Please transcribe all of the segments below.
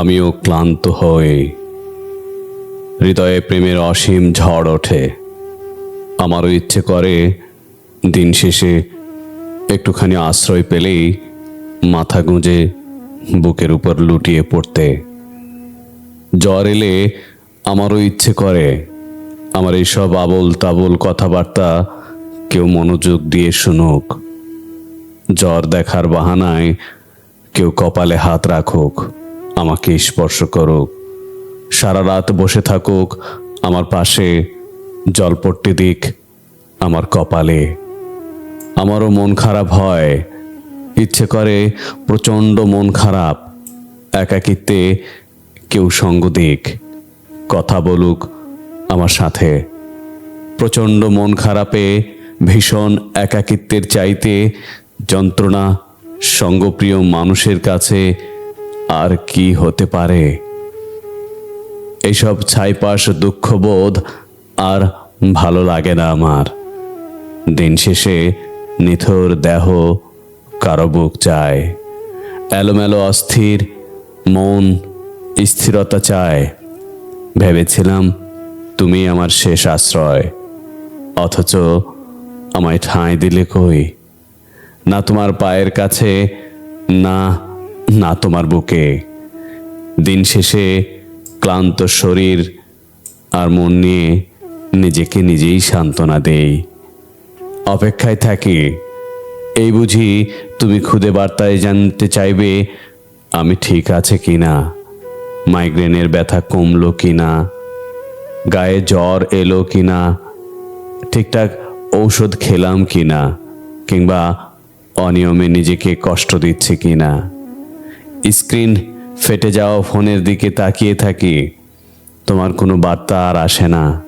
আমিও ক্লান্ত হয়ে হৃদয়ে প্রেমের অসীম ঝড় ওঠে। আমারও ইচ্ছে করে দিন শেষে একটুখানি আশ্রয় পেলেই মাথা গুঁজে বুকের উপর লুটিয়ে পড়তে। জ্বর এলে আমারও ইচ্ছে করে। আমার এইসব আবল তাবল কথাবার্তা কেউ মনোযোগ দিয়ে শুনুক। জ্বর দেখার বাহানায় কেউ কপালে হাত রাখুক। আমাকে স্পর্শ করুক সারা রাত বসে থাকুক আমার পাশে, জলপট্টি দিক আমার কপালে। আমারও মন খারাপ হয়। ইচ্ছে করে প্রচণ্ড মন খারাপ। একাকিত্বে কেউ সঙ্গ দিক, কথা বলুক আমার সাথে। প্রচণ্ড মন খারাপে ভীষণ একাকিত্বের চাইতে যন্ত্রণা সঙ্গপ্রিয় মানুষের কাছে আর কি হতে পারে? এইসব ছাইপাশ দুঃখবোধ আর ভালো লাগে না আমার। দিন শেষে নিথর দেহ কারও বুক চায়। এলোমেলো অস্থির মন স্থিরতা চায়। ভেবেছিলাম তুমি আমার শেষ আশ্রয়, অথচ আমায় ঠাঁই দিলে কই? না তোমার পায়ের কাছে, না না তোমার বুকে। দিন শেষে ক্লান্ত শরীর আর মন নিয়ে নিজেকে নিজেই সান্ত্বনা দেই। অপেক্ষায় থাকি, এই বুঝি তুমি খুদে বার্তায় জানতে চাইবে আমি ঠিক আছে কি না? মাইগ্রেনের ব্যথা কমলো কি না? গায়ে জ্বর এলো কি না? ঠিকঠাক ঔষধ খেলাম কি না? কিংবা অনিয়মে নিজেকে কষ্ট দিচ্ছে কি না? স্ক্রিন ফেটে যাওয়া ফোনের দিকে তাকিয়ে থাকি। তোমার কোনো বার্তা আর আসে না।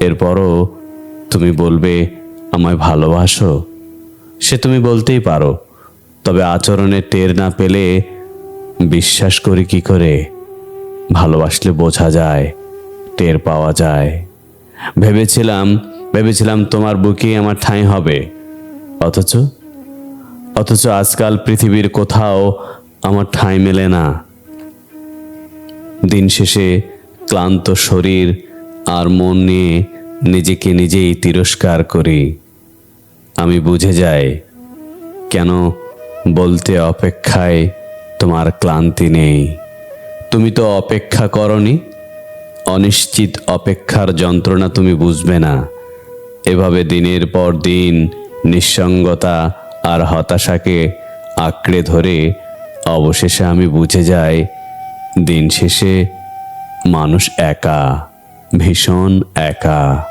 এরপরও তুমি বলবে, আমায় ভালোবাসো? সে তুমি বলতেই পারো, তবে আচরণে টের না পেলে বিশ্বাস করি কি করে? ভালোবাসলে বোঝা যায়, টের পাওয়া যায়। ভেবেছিলাম ভেবেছিলাম তোমার বুকে আমার ঠাঁই হবে। অথচ অথচ আজকাল পৃথিবীর কোথাও আমার ঠাঁই মেলে না। দিন শেষে ক্লান্ত শরীর আর মন নিয়ে নিজেকে নিজেই তিরস্কার করি। আমি বুঝে যাই, কেন বলতে অপেক্ষায় তোমার ক্লান্তি নেই। তুমি তো অপেক্ষা করনি, অনিশ্চিত অপেক্ষার যন্ত্রণা তুমি বুঝবে না। এভাবে দিনের পর দিন নিঃসঙ্গতা আর হতাশাকে আঁকড়ে ধরে অবশেষে আমি বুঝে যাই দিন শেষে মানুষ একা ভীষণ একা।